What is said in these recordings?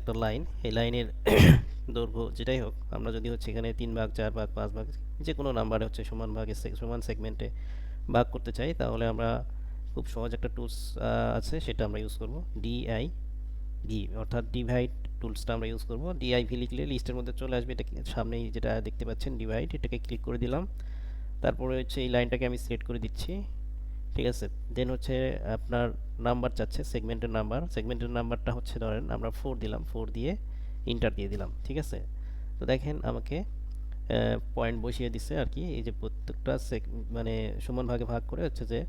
একটা লাইন, এই লাইনের দৈর্ঘ্য যেটাই হোক, আমরা যদি হচ্ছে এখানে তিন ভাগ, চার ভাগ, পাঁচ ভাগ, যে কোনো নাম্বারে হচ্ছে সমান ভাগে সমান সেগমেন্টে ভাগ করতে চাই, তাহলে আমরা খুব সহজ একটা টুলস আছে, সেটা আমরা ইউজ করব। ডিআই ভি অর্থাৎ ডিভাইড টুলসটা আমরা ইউজ করব। ডিআইভি লিখলে লিস্টের মধ্যে চলে আসবে এটা সামনেই যেটা দেখতে পাচ্ছেন ডিভাইড এটাকে ক্লিক করে দিলাম। তারপরে হচ্ছে এই লাইনটাকে আমি সিলেক্ট করে দিচ্ছি। ঠিক আছে? দেন হচ্ছে আপনার নাম্বার চাচ্ছে সেগমেন্টের নাম্বার সেগমেন্টের নাম্বারটা হচ্ছে ধরেন আমরা ফোর দিলাম ফোর দিয়ে ইন্টার দিয়ে দিলাম, ঠিক আছে? তো দেখেন আমাকে পয়েন্ট বসিয়ে দিছে আর কি, এই যে প্রত্যেকটা মানে সমান ভাগে ভাগ করে হচ্ছে যে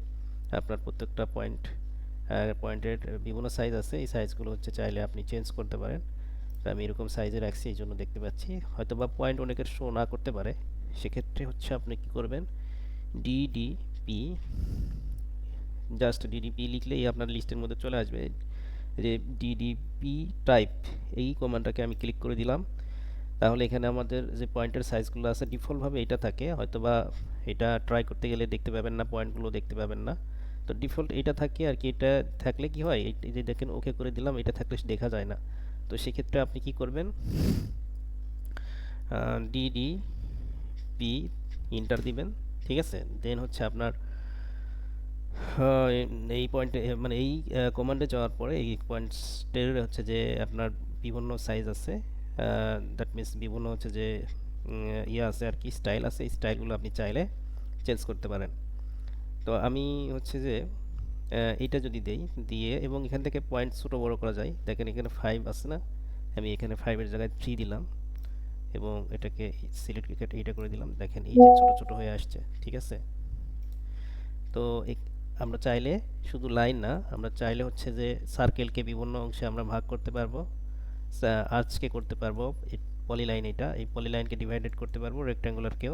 আপনার প্রত্যেকটা পয়েন্ট পয়েন্টের বিভিন্ন সাইজ আছে, এই সাইজগুলো হচ্ছে চাইলে আপনি চেঞ্জ করতে পারেন। আমি এরকম সাইজে রাখছি, এই জন্য দেখতে পাচ্ছি। হয়তো বা পয়েন্ট অনেকের শো না করতে পারে, সেক্ষেত্রে হচ্ছে আপনি কি করবেন? ডিডিপি জাস্ট ডিডিপি লিখলেই আপনার লিস্টের মধ্যে চলে আসবে। যে ডিডিপি টাইপ এই কমান্ডটাকে আমি ক্লিক করে দিলাম। তাহলে এখানে আমাদের যে পয়েন্টের সাইজগুলো আছে ডিফল্টভাবে এটা থাকে। হয়তোবা এটা ট্রাই করতে গেলে দেখতে পাবেন না পয়েন্টগুলো দেখতে পাবেন না। তো ডিফল্ট এটা থাকে আর কি, এটা থাকলে কি হয়? এই যে দেখেন ওকে করে দিলাম, এটা থাকলে দেখা যায় না। তো সেক্ষেত্রে আপনি কি করবেন? ডিডি পি ইন্টার দিবেন, ঠিক আছে? দেন হচ্ছে আপনার এই পয়েন্টে মানে এই কমান্ডে যাওয়ার পরে এই পয়েন্টসটের হচ্ছে যে আপনার বিভিন্ন সাইজ আছে। দ্যাট মিনস বিভিন্ন হচ্ছে যে ইয়ে আছে আর কি স্টাইল আছে। এই স্টাইলগুলো আপনি চাইলে চেঞ্জ করতে পারেন। তো আমি হচ্ছে যে এইটা যদি দেই, দিয়ে এবং এখান থেকে পয়েন্ট ছোটো বড় করা যায়। দেখেন এখানে ফাইভ আছে না? আমি এখানে ফাইভের জায়গায় থ্রি দিলাম এবং এটাকে সিলেক্ট এইটা করে দিলাম। দেখেন এই যে ছোটো ছোটো হয়ে আসছে, ঠিক আছে? তো আমরা চাইলে শুধু লাইন না, আমরা চাইলে হচ্ছে যে সার্কেলকে বিভিন্ন অংশে আমরা ভাগ করতে পারব। আর্চকে করতে পারব। এই পলি লাইন এটা, এই পলি লাইনকে ডিভাইডেড করতে পারব রেক্ট্যাঙ্গুলারকেও